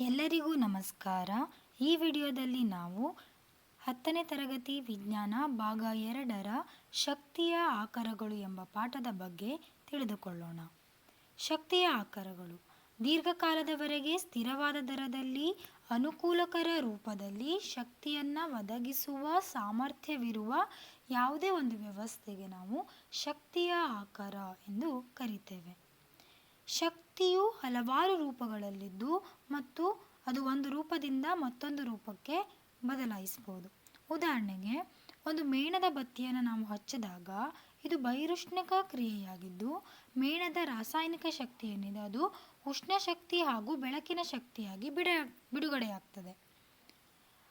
ಎಲ್ಲರಿಗೂ ನಮಸ್ಕಾರ. ಈ ವಿಡಿಯೋದಲ್ಲಿ ನಾವು ಹತ್ತನೇ ತರಗತಿ ವಿಜ್ಞಾನ ಭಾಗ ಎರಡರ ಶಕ್ತಿಯ ಆಕಾರಗಳು ಎಂಬ ಪಾಠದ ಬಗ್ಗೆ ತಿಳಿದುಕೊಳ್ಳೋಣ. ಶಕ್ತಿಯ ಆಕಾರಗಳು ದೀರ್ಘಕಾಲದವರೆಗೆ ಸ್ಥಿರವಾದ ದರದಲ್ಲಿ, ಅನುಕೂಲಕರ ರೂಪದಲ್ಲಿ ಶಕ್ತಿಯನ್ನು ಒದಗಿಸುವ ಸಾಮರ್ಥ್ಯವಿರುವ ಯಾವುದೇ ಒಂದು ವ್ಯವಸ್ಥೆಗೆ ನಾವು ಶಕ್ತಿಯ ಆಕಾರ ಎಂದು ಕರಿತೇವೆ. ಶಕ್ತಿಯು ಹಲವಾರು ರೂಪಗಳಲ್ಲಿದ್ದು ಮತ್ತು ಅದು ಒಂದು ರೂಪದಿಂದ ಮತ್ತೊಂದು ರೂಪಕ್ಕೆ ಬದಲಾಯಿಸಬಹುದು. ಉದಾಹರಣೆಗೆ, ಒಂದು ಮೇಣದ ಬತ್ತಿಯನ್ನು ನಾವು ಹಚ್ಚಿದಾಗ ಇದು ಬಹಿರುಷ್ಣಕ ಕ್ರಿಯೆಯಾಗಿದ್ದು, ಮೇಣದ ರಾಸಾಯನಿಕ ಶಕ್ತಿ ಏನಿದೆ ಅದು ಉಷ್ಣ ಶಕ್ತಿ ಹಾಗೂ ಬೆಳಕಿನ ಶಕ್ತಿಯಾಗಿ ಬಿಡ, ಬಿಡುಗಡೆಯಾಗ್ತದೆ.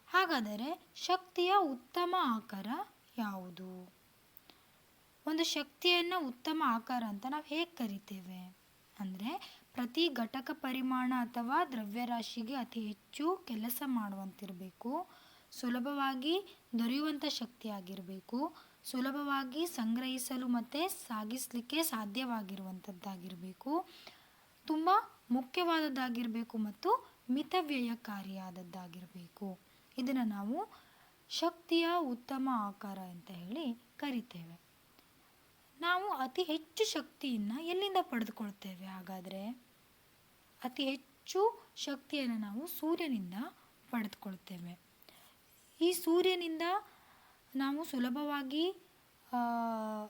ಹಾಗಾದರೆ ಶಕ್ತಿಯ ಉತ್ತಮ ಆಕಾರ ಯಾವುದು? ಒಂದು ಶಕ್ತಿಯನ್ನು ಉತ್ತಮ ಆಕಾರ ಅಂತ ನಾವು ಹೇಗೆ ಕರಿತೇವೆ? ಅಂದರೆ ಪ್ರತಿ ಘಟಕ ಪರಿಮಾಣ ಅಥವಾ ದ್ರವ್ಯರಾಶಿಗೆ ಅತಿ ಹೆಚ್ಚು ಕೆಲಸ ಮಾಡುವಂತಿರಬೇಕು. ಸುಲಭವಾಗಿ ದೊರೆಯುವಂಥ ಶಕ್ತಿಯಾಗಿರಬೇಕು. ಸುಲಭವಾಗಿ ಸಂಗ್ರಹಿಸಲು ಮತ್ತು ಸಾಗಿಸಲಿಕ್ಕೆ ಸಾಧ್ಯವಾಗಿರುವಂಥದ್ದಾಗಿರಬೇಕು ತುಂಬ ಮುಖ್ಯವಾದದ್ದಾಗಿರಬೇಕು ಮತ್ತು ಮಿತವ್ಯಯಕಾರಿಯಾದದ್ದಾಗಿರಬೇಕು. ಇದನ್ನು ನಾವು ಶಕ್ತಿಯ ಉತ್ತಮ ಆಕಾರ ಅಂತ ಹೇಳಿ ಕರಿತೇವೆ. ನಾವು ಅತಿ ಹೆಚ್ಚು ಶಕ್ತಿಯನ್ನು ಎಲ್ಲಿಂದ ಪಡೆದುಕೊಳ್ತೇವೆ ಹಾಗಾದರೆ? ಅತಿ ಹೆಚ್ಚು ಶಕ್ತಿಯನ್ನು ನಾವು ಸೂರ್ಯನಿಂದ ಪಡೆದುಕೊಳ್ತೇವೆ ಈ ಸೂರ್ಯನಿಂದ ನಾವು ಸುಲಭವಾಗಿ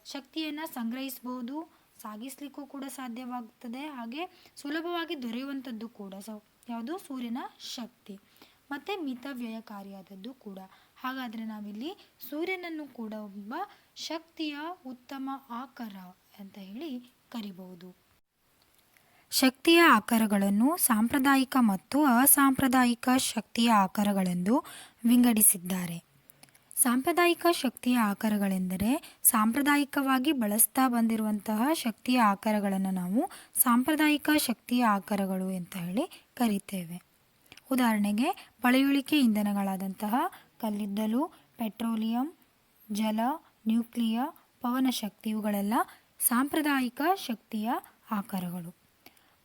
ಶಕ್ತಿಯನ್ನು ಸಂಗ್ರಹಿಸ್ಬೋದು ಸಾಗಿಸಲಿಕ್ಕೂ ಕೂಡ ಸಾಧ್ಯವಾಗುತ್ತದೆ. ಹಾಗೆ ಸುಲಭವಾಗಿ ದೊರೆಯುವಂಥದ್ದು ಕೂಡ ಸೊ, ಯಾವುದು? ಸೂರ್ಯನ ಶಕ್ತಿ. ಮತ್ತು ಮಿತವ್ಯಯಕಾರಿಯಾದದ್ದು ಕೂಡ. ಹಾಗಾದರೆ ನಾವಿಲ್ಲಿ ಸೂರ್ಯನನ್ನು ಕೂಡ ಒಬ್ಬ ಶಕ್ತಿಯ ಉತ್ತಮ ಆಕಾರ ಅಂತ ಹೇಳಿ ಕರಿಬಹುದು. ಶಕ್ತಿಯ ಆಕಾರಗಳನ್ನು ಸಾಂಪ್ರದಾಯಿಕ ಮತ್ತು ಅಸಾಂಪ್ರದಾಯಿಕ ಶಕ್ತಿಯ ಆಕಾರಗಳೆಂದು ವಿಂಗಡಿಸಿದ್ದಾರೆ. ಸಾಂಪ್ರದಾಯಿಕ ಶಕ್ತಿಯ ಆಕಾರಗಳೆಂದರೆ ಸಾಂಪ್ರದಾಯಿಕವಾಗಿ ಬಳಸ್ತಾ ಬಂದಿರುವಂತಹ ಶಕ್ತಿಯ ಆಕಾರಗಳನ್ನು ನಾವು ಸಾಂಪ್ರದಾಯಿಕ ಶಕ್ತಿಯ ಆಕಾರಗಳು ಅಂತ ಹೇಳಿ ಕರಿತೇವೆ. ಉದಾಹರಣೆಗೆ ಪಳೆಯುಳಿಕೆ ಇಂಧನಗಳಾದಂತಹ ಕಲ್ಲಿದ್ದಲು, ಪೆಟ್ರೋಲಿಯಂ, ಜಲ, ನ್ಯೂಕ್ಲಿಯ, ಪವನಶಕ್ತಿ ಇವುಗಳೆಲ್ಲ ಸಾಂಪ್ರದಾಯಿಕ ಶಕ್ತಿಯ ಆಕಾರಗಳು.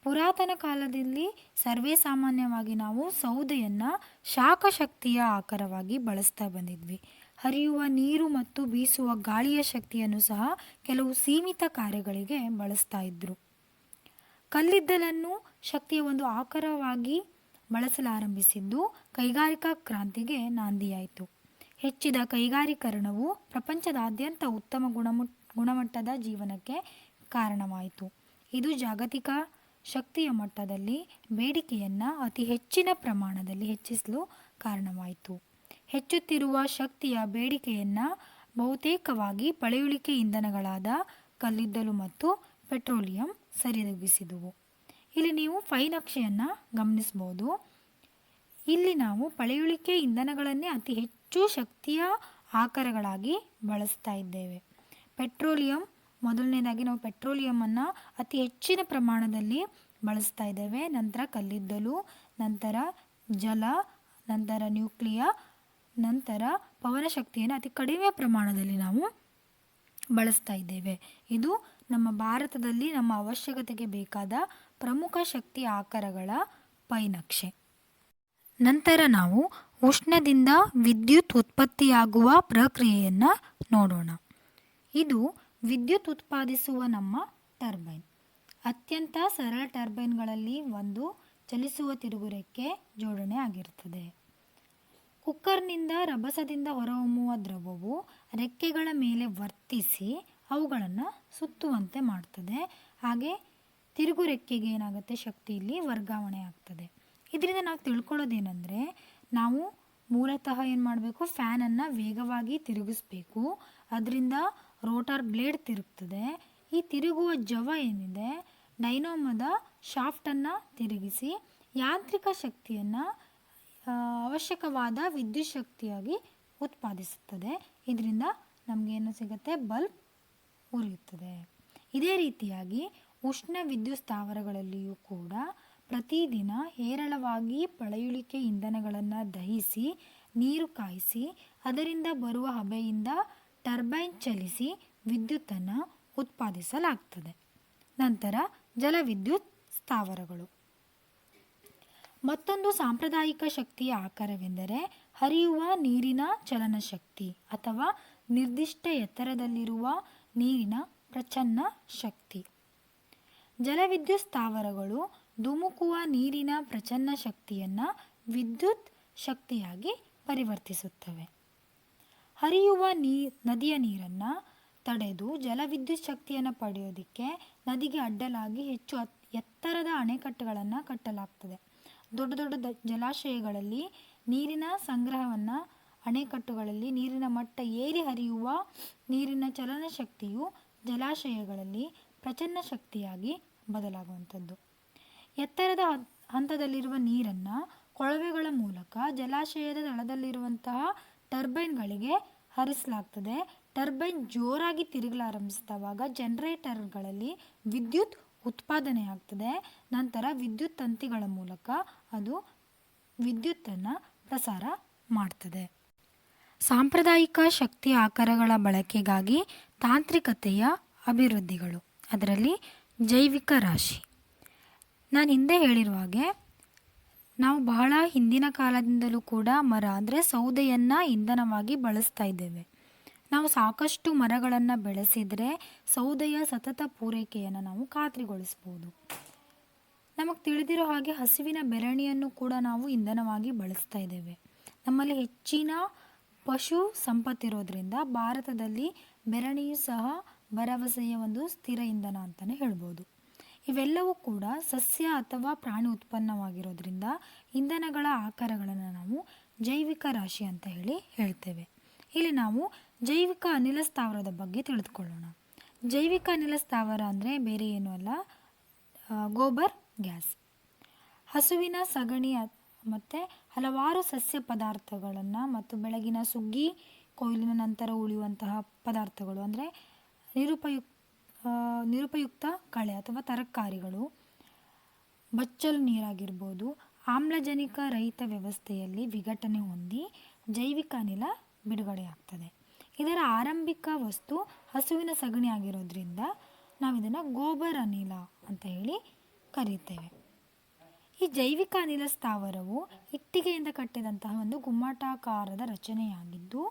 ಪುರಾತನ ಕಾಲದಲ್ಲಿ ಸರ್ವೇ ಸಾಮಾನ್ಯವಾಗಿ ನಾವು ಸೌದೆಯನ್ನು ಶಾಖಶಕ್ತಿಯ ಆಕಾರವಾಗಿ ಬಳಸ್ತಾ ಬಂದಿದ್ವಿ. ಹರಿಯುವ ನೀರು ಮತ್ತು ಬೀಸುವ ಗಾಳಿಯ ಶಕ್ತಿಯನ್ನು ಸಹ ಕೆಲವು ಸೀಮಿತ ಕಾರ್ಯಗಳಿಗೆ ಬಳಸ್ತಾ ಇದ್ದರು ಕಲ್ಲಿದ್ದಲನ್ನು ಶಕ್ತಿಯ ಒಂದು ಆಕಾರವಾಗಿ ಬಳಸಲಾರಂಭಿಸಿದ್ದು ಕೈಗಾರಿಕಾ ಕ್ರಾಂತಿಗೆ ನಾಂದಿಯಾಯಿತು. ಹೆಚ್ಚಿದ ಕೈಗಾರೀಕರಣವು ಪ್ರಪಂಚದಾದ್ಯಂತ ಉತ್ತಮ ಗುಣಮುಟ್ ಗುಣಮಟ್ಟದ ಜೀವನಕ್ಕೆ ಕಾರಣವಾಯಿತು. ಇದು ಜಾಗತಿಕ ಶಕ್ತಿಯ ಮಟ್ಟದಲ್ಲಿ ಬೇಡಿಕೆಯನ್ನು ಅತಿ ಹೆಚ್ಚಿನ ಪ್ರಮಾಣದಲ್ಲಿ ಹೆಚ್ಚಿಸಲು ಕಾರಣವಾಯಿತು. ಹೆಚ್ಚುತ್ತಿರುವ ಶಕ್ತಿಯ ಬೇಡಿಕೆಯನ್ನು ಬಹುತೇಕವಾಗಿ ಪಳೆಯುಳಿಕೆ ಇಂಧನಗಳಾದ ಕಲ್ಲಿದ್ದಲು ಮತ್ತು ಪೆಟ್ರೋಲಿಯಂ ಸರಿದೂಗಿಸಿದುವು. ಇಲ್ಲಿ ನೀವು ಫೈ ನಕ್ಷೆಯನ್ನು ಗಮನಿಸಬಹುದು. ಇಲ್ಲಿ ನಾವು ಪಳೆಯುಳಿಕೆ ಇಂಧನಗಳನ್ನೇ ಅತಿ ಹೆಚ್ಚು ಶಕ್ತಿಯ ಆಕಾರಗಳಾಗಿ ಬಳಸ್ತಾ ಇದ್ದೇವೆ. ಪೆಟ್ರೋಲಿಯಂ ಮೊದಲನೇದಾಗಿ ನಾವು ಪೆಟ್ರೋಲಿಯಮನ್ನು ಅತಿ ಹೆಚ್ಚಿನ ಪ್ರಮಾಣದಲ್ಲಿ ಬಳಸ್ತಾ ಇದ್ದೇವೆ. ನಂತರ ಕಲ್ಲಿದ್ದಲು, ನಂತರ ಜಲ, ನಂತರ ನ್ಯೂಕ್ಲಿಯ, ನಂತರ ಪವನಶಕ್ತಿಯನ್ನು ಅತಿ ಕಡಿಮೆ ಪ್ರಮಾಣದಲ್ಲಿ ನಾವು ಬಳಸ್ತಾ ಇದ್ದೇವೆ. ಇದು ನಮ್ಮ ಭಾರತದಲ್ಲಿ ನಮ್ಮ ಅವಶ್ಯಕತೆಗೆ ಬೇಕಾದ ಪ್ರಮುಖ ಶಕ್ತಿ ಆಕಾರಗಳ ಪೈನಕ್ಷೆ. ನಂತರ ನಾವು ಉಷ್ಣದಿಂದ ವಿದ್ಯುತ್ ಉತ್ಪತ್ತಿಯಾಗುವ ಪ್ರಕ್ರಿಯೆಯನ್ನು ನೋಡೋಣ. ಇದು ವಿದ್ಯುತ್ ಉತ್ಪಾದಿಸುವ ನಮ್ಮ ಟರ್ಬೈನ್. ಅತ್ಯಂತ ಸರಳ ಟರ್ಬೈನ್ಗಳಲ್ಲಿ ಒಂದು ಚಲಿಸುವ ತಿರುಗುರೆಕ್ಕೆ ಜೋಡಣೆ ಆಗಿರುತ್ತದೆ. ಕುಕ್ಕರ್ನಿಂದ ರಭಸದಿಂದ ಹೊರಹೊಮ್ಮುವ ದ್ರವವು ರೆಕ್ಕೆಗಳ ಮೇಲೆ ವರ್ತಿಸಿ ಅವುಗಳನ್ನು ಸುತ್ತುವಂತೆ ಮಾಡ್ತದೆ. ಹಾಗೆ ತಿರುಗು ರೆಕ್ಕೆಗೆ ಏನಾಗುತ್ತೆ? ಶಕ್ತಿ ಇಲ್ಲಿ ವರ್ಗಾವಣೆ ಆಗ್ತದೆ. ಇದರಿಂದ ನಾವು ತಿಳ್ಕೊಳ್ಳೋದೇನೆಂದರೆ ನಾವು ಮೂಲತಃ ಏನು ಮಾಡಬೇಕು ಫ್ಯಾನನ್ನು ವೇಗವಾಗಿ ತಿರುಗಿಸ್ಬೇಕು. ಅದರಿಂದ ರೋಟಾರ್ ಬ್ಲೇಡ್ ತಿರುಗ್ತದೆ. ಈ ತಿರುಗುವ ಜವ ಏನಿದೆ? ಡೈನೋಮದ ಶಾಫ್ಟನ್ನು ತಿರುಗಿಸಿ ಯಾಂತ್ರಿಕ ಶಕ್ತಿಯನ್ನು ಅವಶ್ಯಕವಾದ ವಿದ್ಯುತ್ ಶಕ್ತಿಯಾಗಿ ಉತ್ಪಾದಿಸುತ್ತದೆ. ಇದರಿಂದ ನಮಗೇನು ಸಿಗುತ್ತೆ? ಬಲ್ಬ್ ಉರಿಯುತ್ತದೆ. ಇದೇ ರೀತಿಯಾಗಿ ಉಷ್ಣ ವಿದ್ಯುತ್ ಸ್ಥಾವರಗಳಲ್ಲಿಯೂ ಕೂಡ ಪ್ರತಿದಿನ ಹೇರಳವಾಗಿ ಪಳೆಯುಳಿಕೆ ಇಂಧನಗಳನ್ನು ದಹಿಸಿ, ನೀರು ಕಾಯಿಸಿ, ಅದರಿಂದ ಬರುವ ಹಬೆಯಿಂದ ಟರ್ಬೈನ್ ಚಲಿಸಿ ವಿದ್ಯುತ್ತನ್ನು ಉತ್ಪಾದಿಸಲಾಗ್ತದೆ. ನಂತರ ಜಲವಿದ್ಯುತ್ ಸ್ಥಾವರಗಳು. ಮತ್ತೊಂದು ಸಾಂಪ್ರದಾಯಿಕ ಶಕ್ತಿಯ ಆಕಾರವೆಂದರೆ ಹರಿಯುವ ನೀರಿನ ಚಲನಶಕ್ತಿ ಅಥವಾ ನಿರ್ದಿಷ್ಟ ಎತ್ತರದಲ್ಲಿರುವ ನೀರಿನ ಪ್ರಚನ್ನ ಶಕ್ತಿ. ಜಲವಿದ್ಯುತ್ ಸ್ಥಾವರಗಳು ಧುಮುಕುವ ನೀರಿನ ಪ್ರಚನ್ನ ಶಕ್ತಿಯನ್ನು ವಿದ್ಯುತ್ ಶಕ್ತಿಯಾಗಿ ಪರಿವರ್ತಿಸುತ್ತವೆ. ಹರಿಯುವ ನೀ, ನದಿಯ ನೀರನ್ನು ತಡೆದು ಜಲವಿದ್ಯುತ್ ಶಕ್ತಿಯನ್ನು ಪಡೆಯೋದಕ್ಕೆ ನದಿಗೆ ಅಡ್ಡಲಾಗಿ ಹೆಚ್ಚು ಎತ್ತರದ ಅಣೆಕಟ್ಟುಗಳನ್ನು ಕಟ್ಟಲಾಗ್ತದೆ. ದೊಡ್ಡ ದೊಡ್ಡ ಜಲಾಶಯಗಳಲ್ಲಿ ನೀರಿನ ಸಂಗ್ರಹವನ್ನು ಅಣೆಕಟ್ಟುಗಳಲ್ಲಿ ನೀರಿನ ಮಟ್ಟ ಏರಿ ಹರಿಯುವ ನೀರಿನ ಚಲನಶಕ್ತಿಯು ಜಲಾಶಯಗಳಲ್ಲಿ ಪ್ರಚನ್ನ ಶಕ್ತಿಯಾಗಿ ಬದಲಾಗುವಂಥದ್ದು. ಎತ್ತರದ ಹಂತ್- ಹಂತದಲ್ಲಿರುವ ನೀರನ್ನು ಕೊಳವೆಗಳ ಮೂಲಕ ಜಲಾಶಯದ ತಳದಲ್ಲಿರುವಂತಹ ಟರ್ಬೈನ್ಗಳಿಗೆ ಹರಿಸಲಾಗ್ತದೆ. ಟರ್ಬೈನ್ ಜೋರಾಗಿ ತಿರುಗಲಾರಂಭಿಸಿದವಾಗ ಜನರೇಟರ್ಗಳಲ್ಲಿ ವಿದ್ಯುತ್ ಉತ್ಪಾದನೆ ಆಗ್ತದೆ ನಂತರ ವಿದ್ಯುತ್ ತಂತಿಗಳ ಮೂಲಕ ಅದು ವಿದ್ಯುತ್ತನ್ನು ಪ್ರಸಾರ ಮಾಡ್ತದೆ. ಸಾಂಪ್ರದಾಯಿಕ ಶಕ್ತಿ ಆಕಾರಗಳ ಬಳಕೆಗಾಗಿ ತಾಂತ್ರಿಕತೆಯ ಅಭಿವೃದ್ಧಿಗಳು. ಅದರಲ್ಲಿ ಜೈವಿಕ ರಾಶಿ. ನಾನು ಹಿಂದೆ ಹೇಳಿರುವ ಹಾಗೆ ನಾವು ಬಹಳ ಹಿಂದಿನ ಕಾಲದಿಂದಲೂ ಕೂಡ ಮರ, ಅಂದರೆ ಸೌದೆಯನ್ನು ಇಂಧನವಾಗಿ ಬಳಸ್ತಾ ಇದ್ದೇವೆ. ನಾವು ಸಾಕಷ್ಟು ಮರಗಳನ್ನು ಬೆಳೆಸಿದರೆ ಸೌದೆಯ ಸತತ ಪೂರೈಕೆಯನ್ನು ನಾವು ಖಾತ್ರಿಗೊಳಿಸ್ಬೋದು. ನಮಗೆ ತಿಳಿದಿರೋ ಹಾಗೆ ಹಸುವಿನ ಬೆರಣಿಯನ್ನು ಕೂಡ ನಾವು ಇಂಧನವಾಗಿ ಬಳಸ್ತಾ ಇದ್ದೇವೆ. ನಮ್ಮಲ್ಲಿ ಹೆಚ್ಚಿನ ಪಶು ಸಂಪತ್ತಿರೋದ್ರಿಂದ ಭಾರತದಲ್ಲಿ ಬೆರಣಿಯು ಸಹ ಭರವಸೆಯ ಒಂದು ಸ್ಥಿರ ಇಂಧನ ಅಂತಲೇ ಹೇಳ್ಬೋದು. ಇವೆಲ್ಲವೂ ಕೂಡ ಸಸ್ಯ ಅಥವಾ ಪ್ರಾಣಿ ಉತ್ಪನ್ನವಾಗಿರೋದ್ರಿಂದ ಇಂಧನಗಳ ಆಕಾರಗಳನ್ನು ನಾವು ಜೈವಿಕ ರಾಶಿ ಅಂತ ಹೇಳಿ ಹೇಳ್ತೇವೆ. ಇಲ್ಲಿ ನಾವು ಜೈವಿಕ ಅನಿಲ ಸ್ಥಾವರದ ಬಗ್ಗೆ ತಿಳಿದುಕೊಳ್ಳೋಣ. ಜೈವಿಕ ಅನಿಲ ಸ್ಥಾವರ ಅಂದರೆ ಬೇರೆ ಏನೂ ಅಲ್ಲ ಗೋಬರ್, ಗ್ಯಾಸ್. ಹಸುವಿನ ಸಗಣಿ ಮತ್ತು ಹಲವಾರು ಸಸ್ಯ ಪದಾರ್ಥಗಳನ್ನು ಮತ್ತು ಬೆಳಗಿನ ಸುಗ್ಗಿ, ಕೊಯ್ಲಿನ ನಂತರ ಉಳಿಯುವಂತಹ ಪದಾರ್ಥಗಳು ಅಂದರೆ ನಿರುಪಯುಕ್ತ ನಿರುಪಯುಕ್ತ ಕಳೆ ಅಥವಾ ತರಕಾರಿಗಳು, ಬಚ್ಚಲು ನೀರಾಗಿರ್ಬೋದು, ಆಮ್ಲಜನಕ ರಹಿತ ವ್ಯವಸ್ಥೆಯಲ್ಲಿ ವಿಘಟನೆ ಹೊಂದಿ ಜೈವಿಕ ಅನಿಲ ಬಿಡುಗಡೆಯಾಗ್ತದೆ. ಇದರ ಆರಂಭಿಕ ವಸ್ತು ಹಸುವಿನ ಸಗಣಿ ಆಗಿರೋದ್ರಿಂದ ನಾವು ಇದನ್ನು ಗೋಬರ್ ಅನಿಲ ಅಂತ ಹೇಳಿ ಕರೀತೇವೆ ಈ ಜೈವಿಕ ಅನಿಲ ಸ್ಥಾವರವು ಇಟ್ಟಿಗೆಯಿಂದ ಕಟ್ಟಿದಂತಹ ಒಂದು ಗುಮ್ಮಟಾಕಾರದ ರಚನೆಯಾಗಿದ್ದು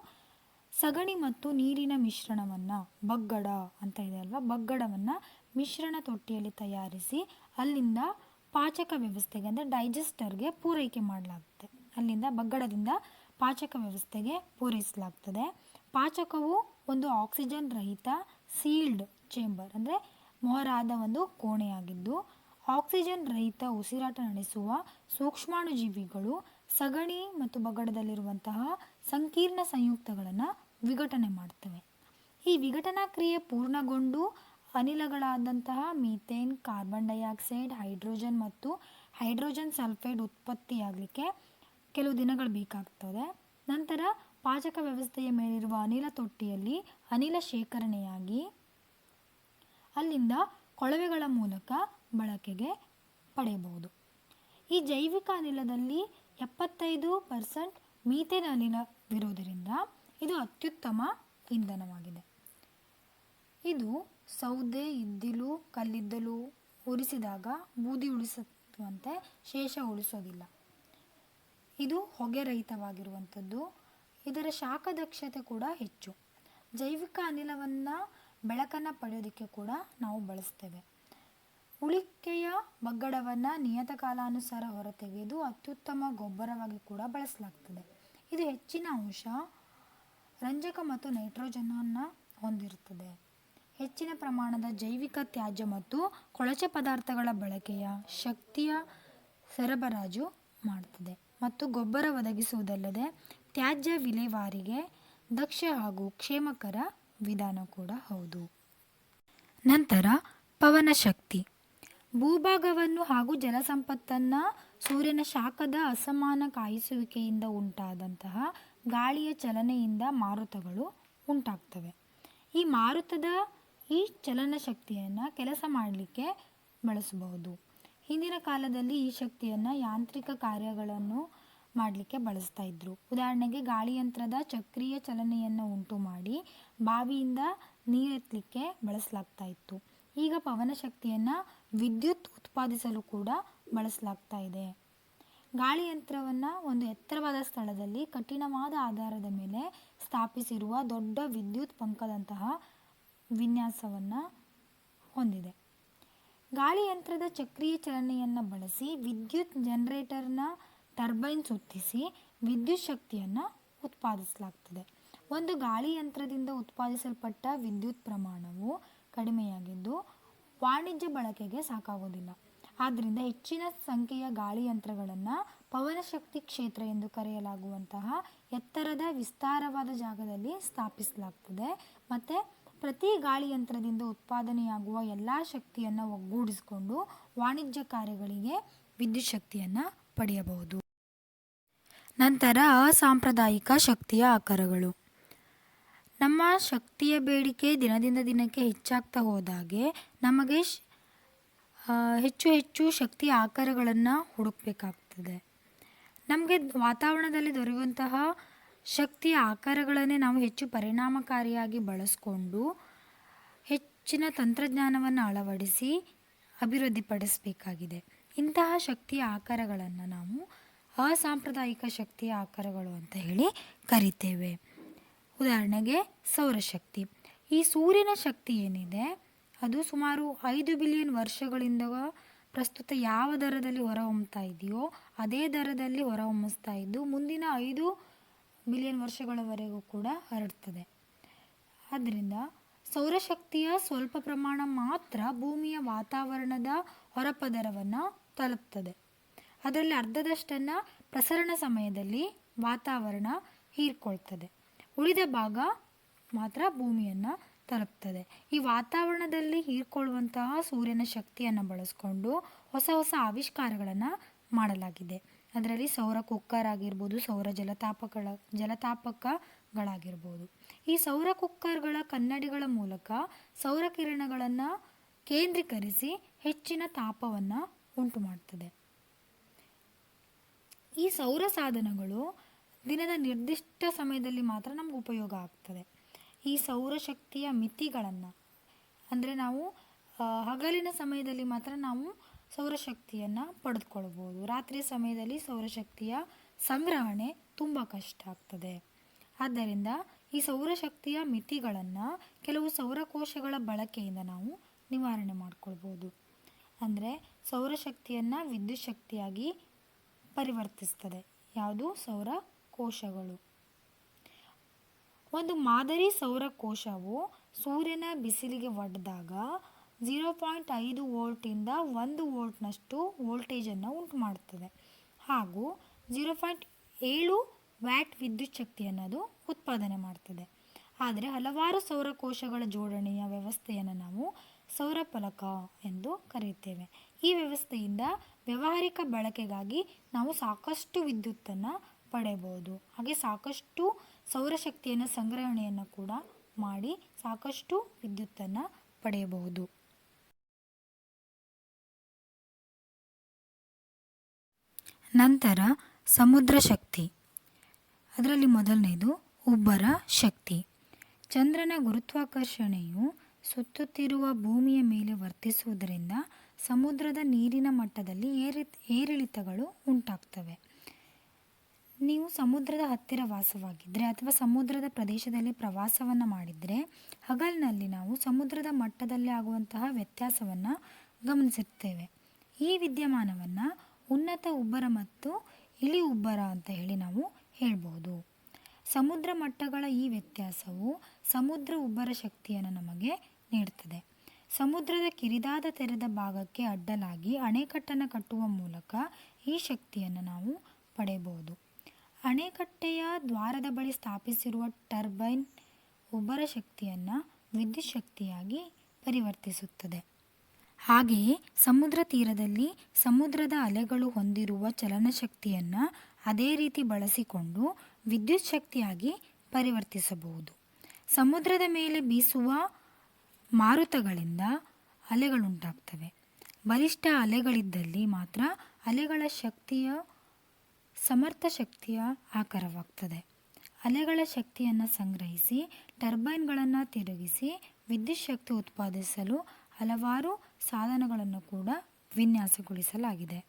ಸಗಣಿ ಮತ್ತು ನೀರಿನ ಮಿಶ್ರಣವನ್ನು ಬಗ್ಗಡ ಅಂತ ಇದೆ ಅಲ್ವಾ? ಬಗ್ಗಡವನ್ನು ಮಿಶ್ರಣ ತೊಟ್ಟಿಯಲ್ಲಿ ತಯಾರಿಸಿ ಅಲ್ಲಿಂದ ಪಾಚಕ ವ್ಯವಸ್ಥೆಗೆ ಅಂದರೆ ಡೈಜೆಸ್ಟರ್ಗೆ ಪೂರೈಕೆ ಮಾಡಲಾಗುತ್ತೆ. ಅಲ್ಲಿಂದ ಬಗ್ಗಡದಿಂದ ಪಾಚಕ ವ್ಯವಸ್ಥೆಗೆ ಪೂರೈಸಲಾಗ್ತದೆ. ಪಾಚಕವು ಒಂದು ಆಕ್ಸಿಜನ್ ರಹಿತ ಸೀಲ್ಡ್ ಚೇಂಬರ್ ಅಂದರೆ ಮೊಹರಾದ ಒಂದು ಕೋಣೆಯಾಗಿದ್ದು ಆಕ್ಸಿಜನ್ ರಹಿತ ಉಸಿರಾಟ ನಡೆಸುವ ಸೂಕ್ಷ್ಮಾಣುಜೀವಿಗಳು ಸಗಣಿ ಮತ್ತು ಬಗಡದಲ್ಲಿರುವಂತಹ ಸಂಕೀರ್ಣ ಸಂಯುಕ್ತಗಳನ್ನು ವಿಘಟನೆ ಮಾಡ್ತವೆ. ಈ ವಿಘಟನಾ ಕ್ರಿಯೆ ಪೂರ್ಣಗೊಂಡು ಅನಿಲಗಳಾದಂತಹ ಮೀಥೇನ್, ಕಾರ್ಬನ್ ಡೈಆಕ್ಸೈಡ್, ಹೈಡ್ರೋಜನ್ ಮತ್ತು ಹೈಡ್ರೋಜನ್ ಸಲ್ಫೈಡ್ ಉತ್ಪತ್ತಿಯಾಗಲಿಕ್ಕೆ ಕೆಲವು ದಿನಗಳು ಬೇಕಾಗ್ತದೆ ನಂತರ ಪಾಚಕ ವ್ಯವಸ್ಥೆಯ ಮೇಲಿರುವ ಅನಿಲ ತೊಟ್ಟಿಯಲ್ಲಿ ಅನಿಲ ಶೇಖರಣೆಯಾಗಿ ಅಲ್ಲಿಂದ ಕೊಳವೆಗಳ ಮೂಲಕ ಬಳಕೆಗೆ ಪಡೆಯಬಹುದು. ಈ ಜೈವಿಕ ಅನಿಲದಲ್ಲಿ ಎಪ್ಪತ್ತೈದು ಪರ್ಸೆಂಟ್ ಮೀಥೇನ್ ಅನಿಲವಿರೋದರಿಂದ ಇದು ಅತ್ಯುತ್ತಮ ಇಂಧನವಾಗಿದೆ. ಇದು ಸೌದೆ ಇದ್ದಿಲು ಕಲ್ಲಿದ್ದಲು ಉರಿಸಿದಾಗ ಬೂದಿ ಉಳಿಸುವಂತೆ ಶೇಷ ಉಳಿಸೋದಿಲ್ಲ. ಇದು ಹೊಗೆ ರಹಿತವಾಗಿರುವಂಥದ್ದು ಇದರ ಶಾಖ ದಕ್ಷತೆ ಕೂಡ ಹೆಚ್ಚು. ಜೈವಿಕ ಅನಿಲವನ್ನು ಬೆಳಕನ್ನು ಪಡೆಯೋದಕ್ಕೆ ಕೂಡ ನಾವು ಬಳಸ್ತೇವೆ. ಉಳಿಕೆಯ ಬಗ್ಗಡವನ್ನು ನಿಯತಕಾಲಾನುಸಾರ ಹೊರತೆಗೆದು ಅತ್ಯುತ್ತಮ ಗೊಬ್ಬರವಾಗಿ ಕೂಡ ಬಳಸಲಾಗ್ತದೆ. ಇದು ಹೆಚ್ಚಿನ ಅಂಶ ರಂಜಕ ಮತ್ತು ನೈಟ್ರೋಜನನ್ನು ಹೊಂದಿರುತ್ತದೆ. ಹೆಚ್ಚಿನ ಪ್ರಮಾಣದ ಜೈವಿಕ ತ್ಯಾಜ್ಯ ಮತ್ತು ಕೊಳಚೆ ಪದಾರ್ಥಗಳ ಬಳಕೆಯ ಶಕ್ತಿಯ ಸರಬರಾಜು ಮಾಡ್ತದೆ ಮತ್ತು ಗೊಬ್ಬರ ಒದಗಿಸುವುದಲ್ಲದೆ ತ್ಯಾಜ್ಯ ವಿಲೇವಾರಿಗೆ ದಕ್ಷ ಹಾಗೂ ಕ್ಷೇಮಕರ ವಿಧಾನ ಕೂಡ ಹೌದು. ನಂತರ ಪವನ ಶಕ್ತಿ. ಭೂಭಾಗವನ್ನು ಹಾಗೂ ಜಲಸಂಪತ್ತನ್ನು ಸೂರ್ಯನ ಶಾಖದ ಅಸಮಾನ ಕಾಯಿಸುವಿಕೆಯಿಂದ ಉಂಟಾದಂತಹ ಗಾಳಿಯ ಚಲನೆಯಿಂದ ಮಾರುತಗಳು ಉಂಟಾಗ್ತವೆ. ಈ ಮಾರುತದ ಈ ಚಲನ ಶಕ್ತಿಯನ್ನು ಕೆಲಸ ಮಾಡಲಿಕ್ಕೆ ಬಳಸಬಹುದು. ಹಿಂದಿನ ಕಾಲದಲ್ಲಿ ಈ ಶಕ್ತಿಯನ್ನು ಯಾಂತ್ರಿಕ ಕಾರ್ಯಗಳನ್ನು ಮಾಡಲಿಕ್ಕೆ ಬಳಸ್ತಾ ಇದ್ರು. ಉದಾಹರಣೆಗೆ ಗಾಳಿಯಂತ್ರದ ಚಕ್ರೀಯ ಚಲನೆಯನ್ನು ಉಂಟು ಮಾಡಿ ಬಾವಿಯಿಂದ ನೀರೆತ್ತಲಿಕ್ಕೆ ಬಳಸಲಾಗ್ತಾ ಇತ್ತು. ಈಗ ಪವನ ಶಕ್ತಿಯನ್ನು ವಿದ್ಯುತ್ ಉತ್ಪಾದಿಸಲು ಕೂಡ ಬಳಸಲಾಗ್ತಾ ಇದೆ. ಗಾಳಿ ಯಂತ್ರವನ್ನು ಒಂದು ಎತ್ತರವಾದ ಸ್ಥಳದಲ್ಲಿ ಕಠಿಣವಾದ ಆಧಾರದ ಮೇಲೆ ಸ್ಥಾಪಿಸಿರುವ ದೊಡ್ಡ ವಿದ್ಯುತ್ ಪಂಕದಂತಹ ವಿನ್ಯಾಸವನ್ನು ಹೊಂದಿದೆ. ಗಾಳಿ ಯಂತ್ರದ ಚಕ್ರೀಯ ಚಲನೆಯನ್ನು ಬಳಸಿ ವಿದ್ಯುತ್ ಜನರೇಟರ್ನ ಟರ್ಬೈನ್ ಸುತ್ತಿಸಿ ವಿದ್ಯುತ್ ಶಕ್ತಿಯನ್ನು ಉತ್ಪಾದಿಸಲಾಗ್ತದೆ. ಒಂದು ಗಾಳಿ ಯಂತ್ರದಿಂದ ಉತ್ಪಾದಿಸಲ್ಪಟ್ಟ ವಿದ್ಯುತ್ ಪ್ರಮಾಣವು ಕಡಿಮೆಯಾಗಿದ್ದು ವಾಣಿಜ್ಯ ಬಳಕೆಗೆ ಸಾಕಾಗೋದಿಲ್ಲ ಆದ್ದರಿಂದ ಹೆಚ್ಚಿನ ಸಂಖ್ಯೆಯ ಗಾಳಿಯಂತ್ರಗಳನ್ನು ಪವನಶಕ್ತಿ ಕ್ಷೇತ್ರ ಎಂದು ಕರೆಯಲಾಗುವಂತಹ ಎತ್ತರದ ವಿಸ್ತಾರವಾದ ಜಾಗದಲ್ಲಿ ಸ್ಥಾಪಿಸಲಾಗ್ತದೆ. ಮತ್ತು ಪ್ರತಿ ಗಾಳಿಯಂತ್ರದಿಂದ ಉತ್ಪಾದನೆಯಾಗುವ ಎಲ್ಲ ಶಕ್ತಿಯನ್ನು ಒಗ್ಗೂಡಿಸಿಕೊಂಡು ವಾಣಿಜ್ಯ ಕಾರ್ಯಗಳಿಗೆ ವಿದ್ಯುತ್ ಶಕ್ತಿಯನ್ನು ಪಡೆಯಬಹುದು. ನಂತರ ಅಸಾಂಪ್ರದಾಯಿಕ ಶಕ್ತಿಯ ಆಕಾರಗಳು. ನಮ್ಮ ಶಕ್ತಿಯ ಬೇಡಿಕೆ ದಿನದಿಂದ ದಿನಕ್ಕೆ ಹೆಚ್ಚಾಗ್ತಾ ಹೋದಾಗೆ ನಮಗೆ ಹೆಚ್ಚು ಹೆಚ್ಚು ಶಕ್ತಿ ಆಕಾರಗಳನ್ನು ಹುಡುಕಬೇಕಾಗ್ತದೆ. ನಮಗೆ ವಾತಾವರಣದಲ್ಲಿ ದೊರೆಯುವಂತಹ ಶಕ್ತಿಯ ಆಕಾರಗಳನ್ನೇ ನಾವು ಹೆಚ್ಚು ಪರಿಣಾಮಕಾರಿಯಾಗಿ ಬಳಸಿಕೊಂಡು ಹೆಚ್ಚಿನ ತಂತ್ರಜ್ಞಾನವನ್ನು ಅಳವಡಿಸಿ ಅಭಿವೃದ್ಧಿಪಡಿಸಬೇಕಾಗಿದೆ. ಇಂತಹ ಶಕ್ತಿಯ ಆಕಾರಗಳನ್ನು ನಾವು ಅಸಾಂಪ್ರದಾಯಿಕ ಶಕ್ತಿಯ ಆಕಾರಗಳು ಅಂತ ಹೇಳಿ ಕರಿತೇವೆ. ಉದಾಹರಣೆಗೆ ಸೌರಶಕ್ತಿ. ಈ ಸೂರ್ಯನ ಶಕ್ತಿ ಏನಿದೆ? ಅದು ಸುಮಾರು ಐದು ಬಿಲಿಯನ್ ವರ್ಷಗಳಿಂದ ಪ್ರಸ್ತುತ ಯಾವ ದರದಲ್ಲಿ ಹೊರಹೊಮ್ಮತಾ ಇದೆಯೋ ಅದೇ ದರದಲ್ಲಿ ಹೊರಹೊಮ್ಮಿಸ್ತಾ ಇದ್ದು ಮುಂದಿನ ಐದು ಬಿಲಿಯನ್ ವರ್ಷಗಳವರೆಗೂ ಕೂಡ ಹರಡ್ತದೆ. ಆದ್ದರಿಂದ ಸೌರಶಕ್ತಿಯ ಸ್ವಲ್ಪ ಪ್ರಮಾಣ ಮಾತ್ರ ಭೂಮಿಯ ವಾತಾವರಣದ ಹೊರಪದರವನ್ನು ತಲುಪ್ತದೆ. ಅದರಲ್ಲಿ ಅರ್ಧದಷ್ಟನ್ನು ಪ್ರಸರಣ ಸಮಯದಲ್ಲಿ ವಾತಾವರಣ ಹೀರ್ಕೊಳ್ತದೆ. ಉಳಿದ ಭಾಗ ಮಾತ್ರ ಭೂಮಿಯನ್ನು ತಲುಪ್ತದೆ. ಈ ವಾತಾವರಣದಲ್ಲಿ ಹೀರ್ಕೊಳ್ಳುವಂತಹ ಸೂರ್ಯನ ಶಕ್ತಿಯನ್ನು ಬಳಸ್ಕೊಂಡು ಹೊಸ ಹೊಸ ಆವಿಷ್ಕಾರಗಳನ್ನು ಮಾಡಲಾಗಿದೆ. ಅದರಲ್ಲಿ ಸೌರ ಕುಕ್ಕರ್ ಆಗಿರ್ಬೋದು, ಸೌರ ಜಲತಾಪಗಳ ಜಲತಾಪಕಗಳಾಗಿರ್ಬೋದು. ಈ ಸೌರ ಕುಕ್ಕರ್ಗಳ ಕನ್ನಡಿಗಳ ಮೂಲಕ ಸೌರ ಕಿರಣಗಳನ್ನು ಕೇಂದ್ರೀಕರಿಸಿ ಹೆಚ್ಚಿನ ತಾಪವನ್ನು ಉಂಟು ಮಾಡ್ತದೆ ಈ ಸೌರ ಸಾಧನಗಳು ದಿನದ ನಿರ್ದಿಷ್ಟ ಸಮಯದಲ್ಲಿ ಮಾತ್ರ ನಮ್ಗೆ ಉಪಯೋಗ ಆಗ್ತದೆ. ಈ ಸೌರಶಕ್ತಿಯ ಮಿತಿಗಳನ್ನು. ಅಂದರೆ ನಾವು ಹಗಲಿನ ಸಮಯದಲ್ಲಿ ಮಾತ್ರ ನಾವು ಸೌರಶಕ್ತಿಯನ್ನು ಪಡೆದುಕೊಳ್ಬೋದು. ರಾತ್ರಿ ಸಮಯದಲ್ಲಿ ಸೌರಶಕ್ತಿಯ ಸಂಗ್ರಹಣೆ ತುಂಬ ಕಷ್ಟ ಆಗ್ತದೆ. ಆದ್ದರಿಂದ ಈ ಸೌರಶಕ್ತಿಯ ಮಿತಿಗಳನ್ನು ಕೆಲವು ಸೌರಕೋಶಗಳ ಬಳಕೆಯಿಂದ ನಾವು ನಿವಾರಣೆ ಮಾಡಿಕೊಳ್ಬೋದು. ಅಂದರೆ ಸೌರಶಕ್ತಿಯನ್ನು ವಿದ್ಯುತ್ ಶಕ್ತಿಯಾಗಿ ಪರಿವರ್ತಿಸ್ತದೆ. ಯಾವುದು? ಸೌರ ಕೋಶಗಳು ಒಂದು ಮಾದರಿ ಸೌರಕೋಶವು ಸೂರ್ಯನ ಬಿಸಿಲಿಗೆ ಒಡೆದಾಗ ಝೀರೋ ಪಾಯಿಂಟ್ ಐದು ವೋಲ್ಟಿಂದ ಒಂದು ವೋಲ್ಟ್ನಷ್ಟು ವೋಲ್ಟೇಜನ್ನು ಉಂಟು ಮಾಡುತ್ತದೆ ಹಾಗೂ ಝೀರೋ ಪಾಯಿಂಟ್ ಏಳು ವ್ಯಾಟ್ ವಿದ್ಯುತ್ ಶಕ್ತಿಯನ್ನು ಅದು ಉತ್ಪಾದನೆ ಮಾಡ್ತದೆ. ಆದರೆ ಹಲವಾರು ಸೌರಕೋಶಗಳ ಜೋಡಣೆಯ ವ್ಯವಸ್ಥೆಯನ್ನು ನಾವು ಸೌರ ಫಲಕ ಎಂದು ಕರೆಯುತ್ತೇವೆ. ಈ ವ್ಯವಸ್ಥೆಯಿಂದ ವ್ಯಾವಹಾರಿಕ ಬಳಕೆಗಾಗಿ ನಾವು ಸಾಕಷ್ಟು ವಿದ್ಯುತ್ತನ್ನು ಪಡೆಯಬಹುದು. ಹಾಗೆ ಸಾಕಷ್ಟು ಸೌರಶಕ್ತಿಯನ್ನು ಸಂಗ್ರಹಣೆಯನ್ನು ಕೂಡ ಮಾಡಿ ಸಾಕಷ್ಟು ವಿದ್ಯುತ್ತನ್ನು ಪಡೆಯಬಹುದು. ನಂತರ ಸಮುದ್ರ ಶಕ್ತಿ. ಅದರಲ್ಲಿ ಮೊದಲನೇದು ಉಬ್ಬರ ಶಕ್ತಿ. ಚಂದ್ರನ ಗುರುತ್ವಾಕರ್ಷಣೆಯು ಸುತ್ತುತ್ತಿರುವ ಭೂಮಿಯ ಮೇಲೆ ವರ್ತಿಸುವುದರಿಂದ ಸಮುದ್ರದ ನೀರಿನ ಮಟ್ಟದಲ್ಲಿ ಏರಿ ಏರಿಳಿತಗಳು ಉಂಟಾಗ್ತವೆ. ನೀವು ಸಮುದ್ರದ ಹತ್ತಿರ ವಾಸವಾಗಿದ್ದರೆ ಅಥವಾ ಸಮುದ್ರದ ಪ್ರದೇಶದಲ್ಲಿ ಪ್ರವಾಸವನ್ನು ಮಾಡಿದರೆ ಹಗಲಿನಲ್ಲಿ ನಾವು ಸಮುದ್ರದ ಮಟ್ಟದಲ್ಲಿ ಆಗುವಂತಹ ವ್ಯತ್ಯಾಸವನ್ನು ಗಮನಿಸುತ್ತೇವೆ ಈ ವಿದ್ಯಮಾನವನ್ನು ಉನ್ನತ ಉಬ್ಬರ ಮತ್ತು ಇಳಿ ಉಬ್ಬರ ಅಂತ ಹೇಳಿ ನಾವು ಹೇಳ್ಬೋದು. ಸಮುದ್ರ ಮಟ್ಟಗಳ ಈ ವ್ಯತ್ಯಾಸವು ಸಮುದ್ರ ಉಬ್ಬರ ಶಕ್ತಿಯನ್ನು ನಮಗೆ ನೀಡುತ್ತದೆ ಸಮುದ್ರದ ಕಿರಿದಾದ ತೆರೆದ ಭಾಗಕ್ಕೆ ಅಡ್ಡಲಾಗಿ ಅಣೆಕಟ್ಟನ್ನು ಕಟ್ಟುವ ಮೂಲಕ ಈ ಶಕ್ತಿಯನ್ನು ನಾವು ಪಡೆಯಬಹುದು. ಅಣೆಕಟ್ಟೆಯ ದ್ವಾರದ ಬಳಿ ಸ್ಥಾಪಿಸಿರುವ ಟರ್ಬೈನ್ ಉಬ್ಬರ ಶಕ್ತಿಯನ್ನು ವಿದ್ಯುತ್ ಶಕ್ತಿಯಾಗಿ ಪರಿವರ್ತಿಸುತ್ತದೆ. ಹಾಗೆಯೇ ಸಮುದ್ರ ತೀರದಲ್ಲಿ ಸಮುದ್ರದ ಅಲೆಗಳು ಹೊಂದಿರುವ ಚಲನಶಕ್ತಿಯನ್ನು ಅದೇ ರೀತಿ ಬಳಸಿಕೊಂಡು ವಿದ್ಯುತ್ ಶಕ್ತಿಯಾಗಿ ಪರಿವರ್ತಿಸಬಹುದು. ಸಮುದ್ರದ ಮೇಲೆ ಬೀಸುವ ಮಾರುತಗಳಿಂದ ಅಲೆಗಳುಂಟಾಗ್ತವೆ. ಬಲಿಷ್ಠ ಅಲೆಗಳಿದ್ದಲ್ಲಿ ಮಾತ್ರ ಅಲೆಗಳ ಶಕ್ತಿಯ ಸಮರ್ಥ ಶಕ್ತಿಯ ಆಕಾರವಾಗ್ತದೆ. ಅಲೆಗಳ ಶಕ್ತಿಯನ್ನು ಸಂಗ್ರಹಿಸಿ, ಟರ್ಬೈನ್ಗಳನ್ನು ತಿರುಗಿಸಿ, ವಿದ್ಯುತ್ ಶಕ್ತಿ ಉತ್ಪಾದಿಸಲು ಹಲವಾರು ಸಾಧನಗಳನ್ನು ಕೂಡ ವಿನ್ಯಾಸಗೊಳಿಸಲಾಗಿದೆ.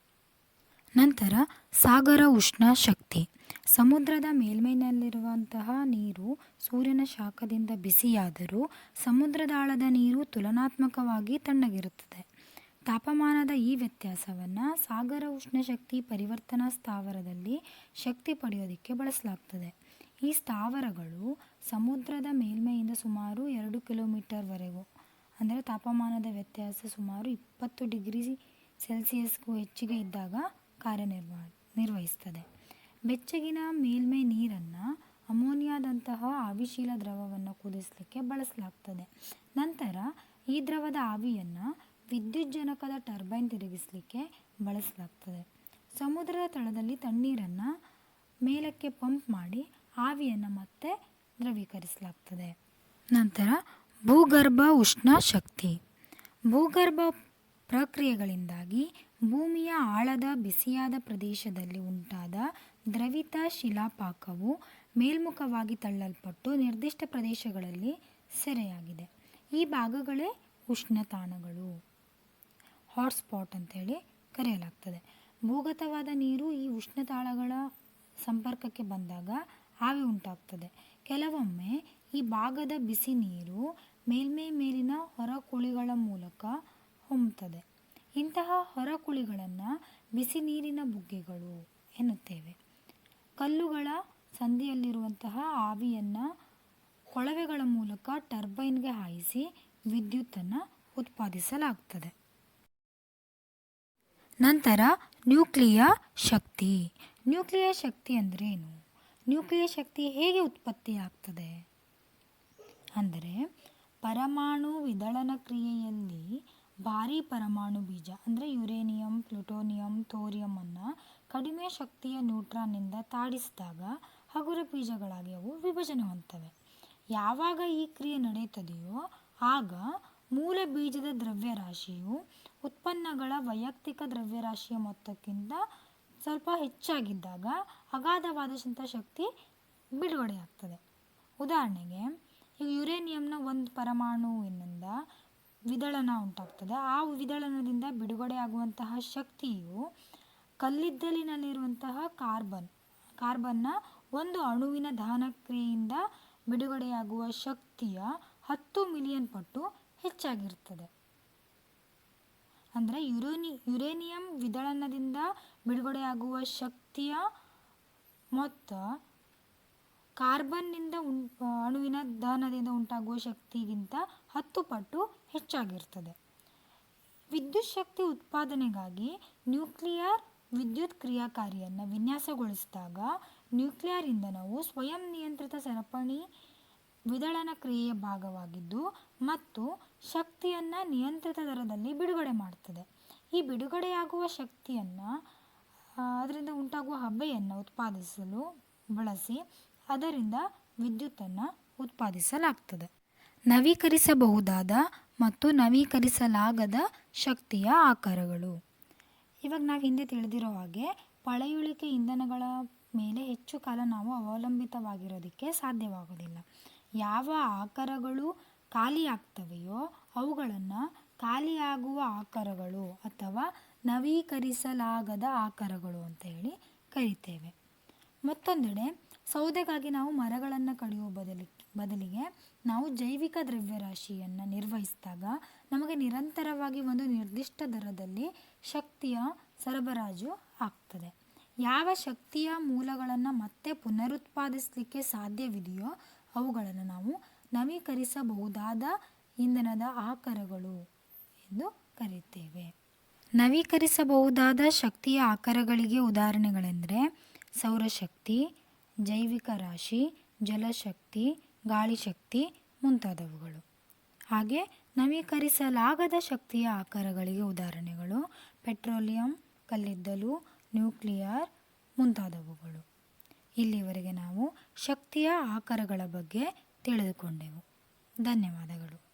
ನಂತರ ಸಾಗರ ಉಷ್ಣ ಶಕ್ತಿ. ಸಮುದ್ರದ ಮೇಲ್ಮೈನಲ್ಲಿರುವಂತಹ ನೀರು ಸೂರ್ಯನ ಶಾಖದಿಂದ ಬಿಸಿಯಾದರೂ ಸಮುದ್ರದಾಳದ ನೀರು ತುಲನಾತ್ಮಕವಾಗಿ ತಣ್ಣಗಿರುತ್ತದೆ. ತಾಪಮಾನದ ಈ ವ್ಯತ್ಯಾಸವನ್ನು ಸಾಗರ ಉಷ್ಣಶಕ್ತಿ ಪರಿವರ್ತನಾ ಸ್ಥಾವರದಲ್ಲಿ ಶಕ್ತಿ ಪಡೆಯೋದಕ್ಕೆ ಬಳಸಲಾಗ್ತದೆ. ಈ ಸ್ಥಾವರಗಳು ಸಮುದ್ರದ ಮೇಲ್ಮೈಯಿಂದ ಸುಮಾರು ಎರಡು ಕಿಲೋಮೀಟರ್ವರೆಗೂ ಅಂದರೆ ತಾಪಮಾನದ ವ್ಯತ್ಯಾಸ ಸುಮಾರು ಇಪ್ಪತ್ತು ಡಿಗ್ರಿ ಸೆಲ್ಸಿಯಸ್ಗೂ ಹೆಚ್ಚಿಗೆ ಇದ್ದಾಗ ಕಾರ್ಯನಿರ್ವ, ನಿರ್ವಹಿಸ್ತದೆ. ಬೆಚ್ಚಗಿನ ಮೇಲ್ಮೈ ನೀರನ್ನು ಅಮೋನಿಯಾದಂತಹ ಆವಿಶೀಲ ದ್ರವವನ್ನು ಕುದಿಸಲಿಕ್ಕೆ ಬಳಸಲಾಗ್ತದೆ. ನಂತರ ಈ ದ್ರವದ ಆವಿಯನ್ನು ವಿದ್ಯುಜ್ಜನಕದ ಟರ್ಬೈನ್ ತಿರುಗಿಸಲಿಕ್ಕೆ ಬಳಸಲಾಗ್ತದೆ. ಸಮುದ್ರದ ತಳದಲ್ಲಿ ತಣ್ಣೀರನ್ನು ಮೇಲಕ್ಕೆ ಪಂಪ್ ಮಾಡಿ ಆವಿಯನ್ನು ಮತ್ತೆ ದ್ರವೀಕರಿಸಲಾಗ್ತದೆ. ನಂತರ ಭೂಗರ್ಭ ಉಷ್ಣ ಶಕ್ತಿ. ಭೂಗರ್ಭ ಪ್ರಕ್ರಿಯೆಗಳಿಂದಾಗಿ ಭೂಮಿಯ ಆಳದ ಬಿಸಿಯಾದ ಪ್ರದೇಶದಲ್ಲಿ ಉಂಟಾದ ದ್ರವಿತ ಶಿಲಾಪಾಕವು ಮೇಲ್ಮುಖವಾಗಿ ತಳ್ಳಲ್ಪಟ್ಟು ನಿರ್ದಿಷ್ಟ ಪ್ರದೇಶಗಳಲ್ಲಿ ಸೆರೆಯಾಗಿದೆ. ಈ ಭಾಗಗಳೇ ಉಷ್ಣತಾಣಗಳು. ಹಾಟ್ಸ್ಪಾಟ್ ಅಂತೇಳಿ ಕರೆಯಲಾಗ್ತದೆ. ಭೂಗತವಾದ ನೀರು ಈ ಉಷ್ಣತಾಳಗಳ ಸಂಪರ್ಕಕ್ಕೆ ಬಂದಾಗ ಆವಿ ಉಂಟಾಗ್ತದೆ. ಕೆಲವೊಮ್ಮೆ ಈ ಭಾಗದ ಬಿಸಿ ನೀರು ಮೇಲ್ಮೈ ಮೇಲಿನ ಹೊರಕುಳಿಗಳ ಮೂಲಕ ಹೊಮ್ಮುತ್ತದೆ ಇಂತಹ ಹೊರಕುಳಿಗಳನ್ನು ಬಿಸಿ ನೀರಿನ ಬುಗ್ಗೆಗಳು ಎನ್ನುತ್ತೇವೆ. ಕಲ್ಲುಗಳ ಸಂದಿಯಲ್ಲಿರುವಂತಹ ಆವಿಯನ್ನು ಕೊಳವೆಗಳ ಮೂಲಕ ಟರ್ಬೈನ್ಗೆ ಹಾಯಿಸಿ ವಿದ್ಯುತ್ತನ್ನು ಉತ್ಪಾದಿಸಲಾಗ್ತದೆ. ನಂತರ ನ್ಯೂಕ್ಲಿಯ ಶಕ್ತಿ. ನ್ಯೂಕ್ಲಿಯ ಶಕ್ತಿ ಅಂದರೆ ಏನು ನ್ಯೂಕ್ಲಿಯ ಶಕ್ತಿ ಹೇಗೆ ಉತ್ಪತ್ತಿಯಾಗ್ತದೆ? ಅಂದರೆ ಪರಮಾಣು ವಿದಳನ ಕ್ರಿಯೆಯಲ್ಲಿ ಭಾರಿ ಪರಮಾಣು ಬೀಜ, ಅಂದರೆ ಯುರೇನಿಯಂ, ಪ್ಲುಟೋನಿಯಂ ಥೋರಿಯಮನ್ನು ಕಡಿಮೆ ಶಕ್ತಿಯ ನ್ಯೂಟ್ರಾನ್ನಿಂದ ತಾಡಿಸಿದಾಗ ಹಗುರ ಬೀಜಗಳಾಗಿ ಅವು ವಿಭಜನೆ ಹೊಂದ್ತವೆ. ಯಾವಾಗ ಈ ಕ್ರಿಯೆ ನಡೆಯುತ್ತದೆಯೋ ಆಗ ಮೂಲ ಬೀಜದ ದ್ರವ್ಯರಾಶಿಯು ಉತ್ಪನ್ನಗಳ ವೈಯಕ್ತಿಕ ದ್ರವ್ಯರಾಶಿಯ ಮೊತ್ತಕ್ಕಿಂತ ಸ್ವಲ್ಪ ಹೆಚ್ಚಾಗಿದ್ದಾಗ ಅಗಾಧವಾದಂಥ ಶಕ್ತಿ ಬಿಡುಗಡೆಯಾಗ್ತದೆ. ಉದಾಹರಣೆಗೆ, ಈಗ ಯುರೇನಿಯಂನ ಒಂದು ಪರಮಾಣುವಿನಿಂದ ವಿದಳನ ಉಂಟಾಗ್ತದೆ. ಆ ವಿದಳನದಿಂದ ಬಿಡುಗಡೆಯಾಗುವಂತಹ ಶಕ್ತಿಯು ಕಲ್ಲಿದ್ದಲಿನಲ್ಲಿರುವಂತಹ ಕಾರ್ಬನ್, ಕಾರ್ಬನ್ನ ಒಂದು ಅಣುವಿನ ದಹನ ಕ್ರಿಯೆಯಿಂದ ಬಿಡುಗಡೆಯಾಗುವ ಶಕ್ತಿಯ ಹತ್ತು ಮಿಲಿಯನ್ ಪಟ್ಟು ಹೆಚ್ಚಾಗಿರ್ತದೆ. ಅಂದರೆ ಯುರೇನಿ, ಯುರೇನಿಯಂ ವಿದಳನದಿಂದ ಬಿಡುಗಡೆಯಾಗುವ ಶಕ್ತಿಯ ಮೊತ್ತ ಕಾರ್ಬನ್ನಿಂದ ಉಂ ಅಣುವಿನ ದಹನದಿಂದ ಉಂಟಾಗುವ ಶಕ್ತಿಗಿಂತ ಹತ್ತು ಪಟ್ಟು ಹೆಚ್ಚಾಗಿರ್ತದೆ. ವಿದ್ಯುತ್ ಶಕ್ತಿ ಉತ್ಪಾದನೆಗಾಗಿ ನ್ಯೂಕ್ಲಿಯರ್ ವಿದ್ಯುತ್ ಕ್ರಿಯಾಕಾರಿಯನ್ನು ವಿನ್ಯಾಸಗೊಳಿಸಿದಾಗ ನ್ಯೂಕ್ಲಿಯರ್ ಇಂಧನವು ಸ್ವಯಂ ನಿಯಂತ್ರಿತ ಸರಪಣಿ ವಿದಳನ ಕ್ರಿಯೆಯ ಭಾಗವಾಗಿದ್ದು ಮತ್ತು ಶಕ್ತಿಯನ್ನು ನಿಯಂತ್ರಿತ ದರದಲ್ಲಿ ಬಿಡುಗಡೆ ಮಾಡ್ತದೆ. ಈ ಬಿಡುಗಡೆಯಾಗುವ ಶಕ್ತಿಯನ್ನು ಅದರಿಂದ ಉಂಟಾಗುವ ಹಬೆಯನ್ನು ಉತ್ಪಾದಿಸಲು ಬಳಸಿ ಅದರಿಂದ ವಿದ್ಯುತ್ತನ್ನು ಉತ್ಪಾದಿಸಲಾಗ್ತದೆ. ನವೀಕರಿಸಬಹುದಾದ ಮತ್ತು ನವೀಕರಿಸಲಾಗದ ಶಕ್ತಿಯ ಆಕಾರಗಳು. ಇವಾಗ ನಾವು ಹಿಂದೆ ತಿಳಿದಿರೋ ಹಾಗೆ ಪಳೆಯುಳಿಕೆ ಇಂಧನಗಳ ಮೇಲೆ ಹೆಚ್ಚು ಕಾಲ ನಾವು ಅವಲಂಬಿತವಾಗಿರೋದಕ್ಕೆ ಸಾಧ್ಯವಾಗೋದಿಲ್ಲ. ಯಾವ ಆಕಾರಗಳು ಖಾಲಿಯಾಗ್ತವೆಯೋ ಅವುಗಳನ್ನು ಖಾಲಿಯಾಗುವ ಆಕಾರಗಳು ಅಥವಾ ನವೀಕರಿಸಲಾಗದ ಆಕಾರಗಳು ಅಂತ ಹೇಳಿ ಕರಿತೇವೆ. ಮತ್ತೊಂದೆಡೆ ಸೌದೆಗಾಗಿ ನಾವು ಮರಗಳನ್ನು ಕಡಿಯುವ ಬದಲಿ, ಬದಲಿಗೆ ನಾವು ಜೈವಿಕ ದ್ರವ್ಯರಾಶಿಯನ್ನು ನಿರ್ವಹಿಸಿದಾಗ ನಮಗೆ ನಿರಂತರವಾಗಿ ಒಂದು ನಿರ್ದಿಷ್ಟ ದರದಲ್ಲಿ ಶಕ್ತಿಯ ಸರಬರಾಜು ಆಗ್ತದೆ. ಯಾವ ಶಕ್ತಿಯ ಮೂಲಗಳನ್ನು ಮತ್ತೆ ಪುನರುತ್ಪಾದಿಸಲಿಕ್ಕೆ ಸಾಧ್ಯವಿದೆಯೋ ಅವುಗಳನ್ನು ನಾವು ನವೀಕರಿಸಬಹುದಾದ ಇಂಧನದ ಆಕಾರಗಳು ಎಂದು ಕರೆಯುತ್ತೇವೆ. ನವೀಕರಿಸಬಹುದಾದ ಶಕ್ತಿಯ ಆಕಾರಗಳಿಗೆ ಉದಾಹರಣೆಗಳೆಂದರೆ ಸೌರಶಕ್ತಿ, ಜೈವಿಕ ರಾಶಿ, ಜಲಶಕ್ತಿ ಗಾಳಿಶಕ್ತಿ ಮುಂತಾದವುಗಳು. ಹಾಗೆ ನವೀಕರಿಸಲಾಗದ ಶಕ್ತಿಯ ಆಕಾರಗಳಿಗೆ ಉದಾಹರಣೆಗಳು ಪೆಟ್ರೋಲಿಯಂ, ಕಲ್ಲಿದ್ದಲು, ನ್ಯೂಕ್ಲಿಯರ್ ಮುಂತಾದವುಗಳು. ಇಲ್ಲಿವರೆಗೆ ನಾವು ಶಕ್ತಿಯ ಆಕಾರಗಳ ಬಗ್ಗೆ ತಿಳಿದುಕೊಂಡೆವು. ಧನ್ಯವಾದಗಳು.